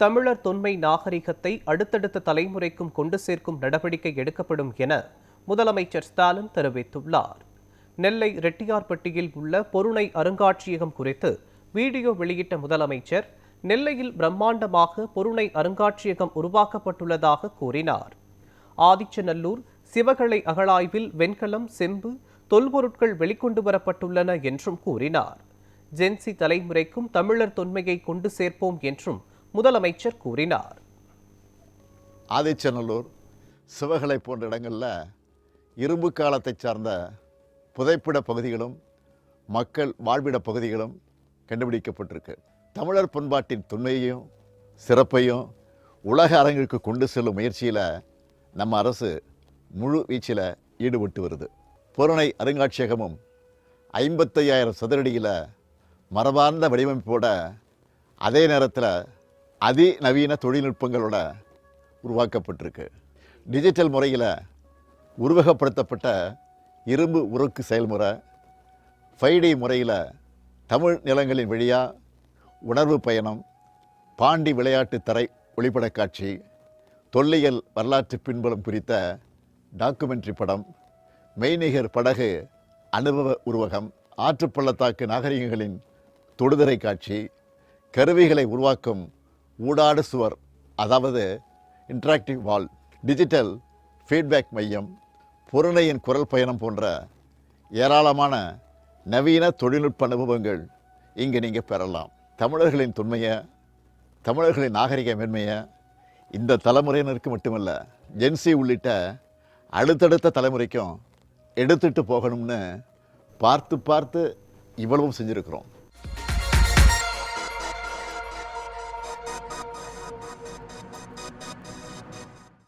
தமிழர் தொன்மை நாகரிகத்தை அடுத்தடுத்த தலைமுறைக்கும் கொண்டு சேர்க்கும் நடவடிக்கை எடுக்கப்படும் என முதலமைச்சர் ஸ்டாலின் தெரிவித்துள்ளார். நெல்லை ரெட்டியார்பட்டியில் உள்ள பொருணை அருங்காட்சியகம் குறித்து வீடியோ வெளியிட்ட முதலமைச்சர் நெல்லையில் பிரம்மாண்டமாக பொருணை அருங்காட்சியகம் உருவாக்கப்பட்டுள்ளதாக கூறினார். ஆதிச்சநல்லூர் சிவகலை அகழாய்வில் வெண்கலம் செம்பு தொல்பொருட்கள் வெளிக்கொண்டு வரப்பட்டுள்ளன என்றும் கூறினார். ஜென்சி தலைமுறைக்கும் தமிழர் தொன்மையை கொண்டு சேர்ப்போம் என்றும் முதலமைச்சர் கூறினார். ஆதிச்சநல்லூர் சிவகலை போன்ற இடங்களில் இரும்பு காலத்தை சார்ந்த புதைப்பிட பகுதிகளும் மக்கள் வாழ்விட பகுதிகளும் கண்டுபிடிக்கப்பட்டிருக்கு. தமிழர் பண்பாட்டின் தொன்மையையும் சிறப்பையும் உலக அரங்கிற்கு கொண்டு செல்லும் முயற்சியில் நம்ம அரசு முழு வீச்சில் ஈடுபட்டு வருது. பொருணை அருங்காட்சியகமும் ஐம்பத்தையாயிரம் சதுரடியில் மரபார்ந்த வடிவமைப்போட அதே நேரத்தில் அதிநவீன தொழில்நுட்பங்களோட உருவாக்கப்பட்டிருக்கு. டிஜிட்டல் முறையில் உருவகப்படுத்தப்பட்ட இரும்பு உருக்கு செயல்முறை ஃபைவ் முறையில் தமிழ் நிலங்களின் வழியாக உணர்வு பயணம் பாண்டி விளையாட்டு தரை ஒளிப்படக் காட்சி தொல்லியல் வரலாற்று பின்புலம் குறித்த டாக்குமெண்ட்ரி படம் மெய்நிகர் படகு அனுபவ உருவகம் ஆற்றுப்பள்ளத்தாக்கு நாகரிகங்களின் தொடுதிரை காட்சி கருவிகளை உருவாக்கும் ஊடாடு சுவர் அதாவது இன்டராக்டிவ் வால் டிஜிட்டல் ஃபீட்பேக் மையம் பொருணையின் குரல் பயணம் போன்ற ஏராளமான நவீன தொழில்நுட்ப அனுபவங்கள் இங்கே நீங்கள் பெறலாம். தமிழர்களின் தொன்மையை தமிழர்களின் நாகரிக மேன்மையை இந்த தலைமுறையினருக்கு மட்டுமல்ல ஜென்சி உள்ளிட்ட அடுத்தடுத்த தலைமுறைக்கும் எடுத்துட்டு போகணும்னு பார்த்து பார்த்து இவ்வளவும் செஞ்சுருக்கிறோம்.